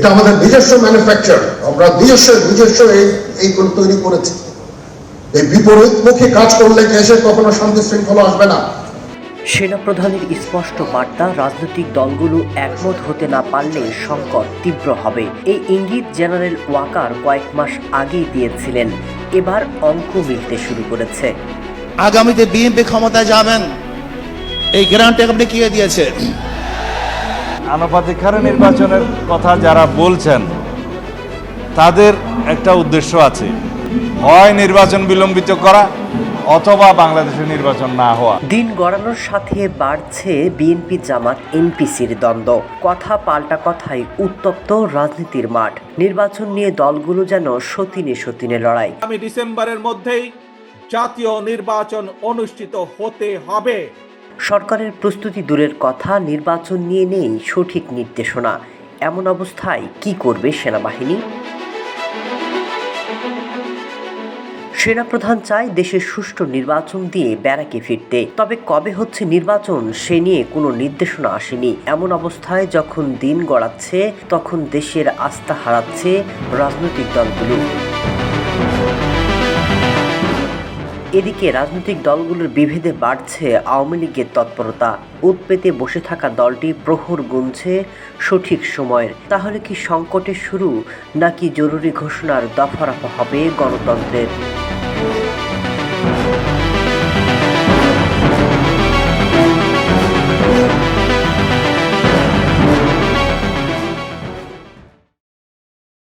এটা আমাদের নিজস্ব ম্যানুফ্যাকচার আমরা নিজস্ব নিজস্ব এই এইগুলো তৈরি করেছি। এই বিপরীতমুখী কাজ করলে দেশে কখনো শান্তি শৃঙ্খলা আসবে না? সেনাপ্রধানের স্পষ্ট বার্তা রাজনৈতিক দলগুলো একমত হতে না পারলে সংকট তীব্র হবে। এই ইঙ্গিত জেনারেল ওয়াকার কয়েক মাস আগেই দিয়েছিলেন। এবার অঙ্ক মিলতে শুরু করেছে। আগামীতে বিএনপি ক্ষমতায় যাবেন। এই গ্যারান্টি আপনি কি দিয়েছে আনুপাতিক হারে নির্বাচনের কথা যারা বলছেন তাদের একটা উদ্দেশ্য আছে। হয় নির্বাচন বিলম্বিত করা অথবা বাংলাদেশে নির্বাচন না হওয়া। দিন গড়ানোর সাথে বাড়ছে বিএনপি জামাত এনপিসির দ্বন্দ্ব। কথা পাল্টা কথায় উত্তপ্ত রাজনীতির মাঠ। নির্বাচন নিয়ে দলগুলো যেন সতিনে সতিনে লড়াই। আগামী ডিসেম্বরের মধ্যেই জাতীয় নির্বাচন অনুষ্ঠিত হতে হবে। সরকারের প্রস্তুতি দূরের কথা, নির্বাচন নিয়ে নেই সঠিক নির্দেশনা। এমন অবস্থায় কি করবে সেনাবাহিনী? সেনাপ্রধান চায় দেশের সুষ্ঠু নির্বাচন দিয়ে ব্যারাকে ফিরতে। তবে কবে হচ্ছে নির্বাচন, সে নিয়ে কোনো নির্দেশনা আসেনি। এমন অবস্থায় যখন দিন গড়াচ্ছে, তখন দেশের আস্থা হারাচ্ছে রাজনৈতিক দলগুলো। এদিকে রাজনৈতিক দলগুলোর বিভেদে বাড়ছে আওয়ামী লীগের তৎপরতা। উৎপেতে বসে থাকা দলটি প্রহর গুনছে সঠিক সময়ের। তাহলে কি সংকটের শুরু, নাকি জরুরি ঘোষণার দফারফা হবে গণতন্ত্রের?